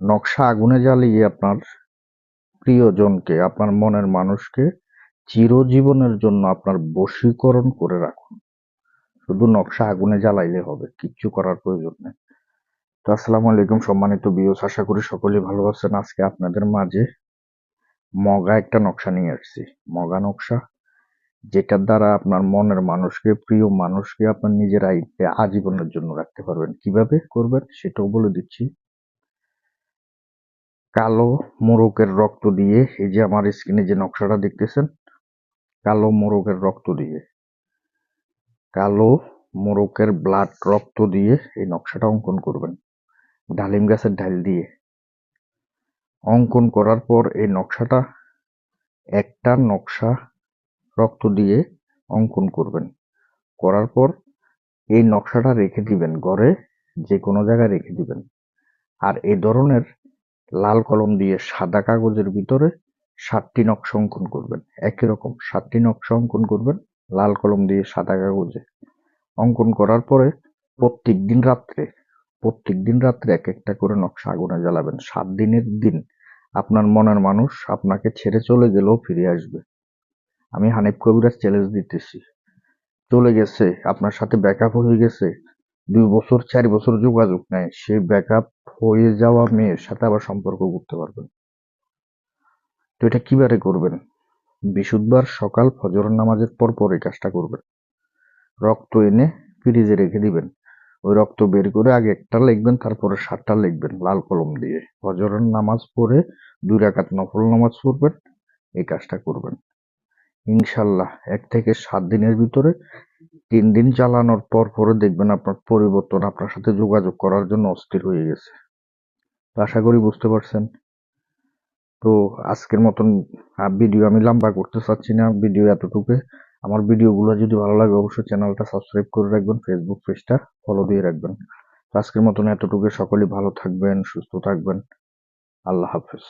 নকশা আগুনে জ্বালিয়ে আপনার প্রিয়জনকে, আপনার মনের মানুষকে চিরজীবনের জন্য আপনার বশীকরণ করে রাখুন। শুধু নকশা আগুনে জ্বালাইলে হবে, কিচ্ছু করার প্রয়োজন নেই। তো আসসালামু আলাইকুম সম্মানিত বিয়স আশা করি সকলেই ভালো আছেন। আজকে আপনাদের মাঝে মগা একটা নকশা নিয়ে আসছি। মগা নকশা, যেটার দ্বারা আপনার মনের মানুষকে, প্রিয় মানুষকে আপনার নিজের আজীবনের জন্য রাখতে পারবেন। কীভাবে করবেন সেটাও বলে দিচ্ছি। কালো মোরগের রক্ত দিয়ে, এই যে আমার স্ক্রিনে যে নকশাটা দেখতেছেন, কালো মোরগের রক্ত দিয়ে, কালো মোরকের ব্লাড রক্ত দিয়ে এই নকশাটা অঙ্কন করবেন। ডালিম গাছের ঢাল দিয়ে। অঙ্কন করার পর এই নকশাটা একটা নকশা রক্ত দিয়ে অঙ্কন করবেন। করার পর এই নকশাটা রেখে দিবেন, ঘরে যে কোনো জায়গায় রেখে দিবেন। আর এই ধরনের লাল কলম দিয়ে সাদা কাগজের ভিতরে সাতটি নকশা অঙ্কন করবেন। একই রকম সাতটি নকশা অঙ্কন করবেন লাল কলম দিয়ে সাদা কাগজে। অঙ্কন করার পরে প্রত্যেক দিন রাত্রে, প্রত্যেক দিন রাত্রে এক একটা করে নকশা আগুনে জ্বালাবেন। সাত দিনের দিন আপনার মনের মানুষ আপনাকে ছেড়ে চলে গেলেও ফিরে আসবে। আমি হানিফ কবিরাজ চ্যালেঞ্জ দিতেছি। চলে গেছে, আপনার সাথে ব্যাকআপ হয়ে গেছে। দুই বছর, চার বছর যোগাযোগ নেয় সে ব্যাকআপ হয়ে যাওয়া মেয়ের সাথে আবার সম্পর্ক করতে পারবেন তো এটা কিবারে করবেন? বিশুদ্ধবার সকাল ফজর নামাজের পর পর এই কাজটা করবেন। রক্ত এনে ফ্রিজে রেখে দিবেন। ওই রক্ত বের করে আগে একটা লিখবেন, তারপরে সাতটা লিখবেন, লাল কলম দিয়ে। ফজরের নামাজ পড়ে দুই রাকাত নফল নামাজ পড়বেন, এই কাজটা করবেন। ইনশাল্লাহ, এক থেকে সাত দিনের ভিতরে তিন দিন চালানোর পর পরে দেখবেন আপনার পরিবর্তন আপনার সাথে যোগাযোগ করার জন্য অস্থির হয়ে গেছে। আশা করি বুঝতে পারছেন। তো আজকের মতন ভিডিও আমি লম্বা করতে চাচ্ছি না ভিডিও এতটুকু। আমার ভিডিওগুলো যদি ভালো লাগে অবশ্যই চ্যানেলটা সাবস্ক্রাইব করে রাখবেন ফেসবুক পেজটা ফলো দিয়ে রাখবেন। আজকের মতন এতটুকু। সকলেই ভালো থাকবেন, সুস্থ থাকবেন। আল্লাহ হাফেজ।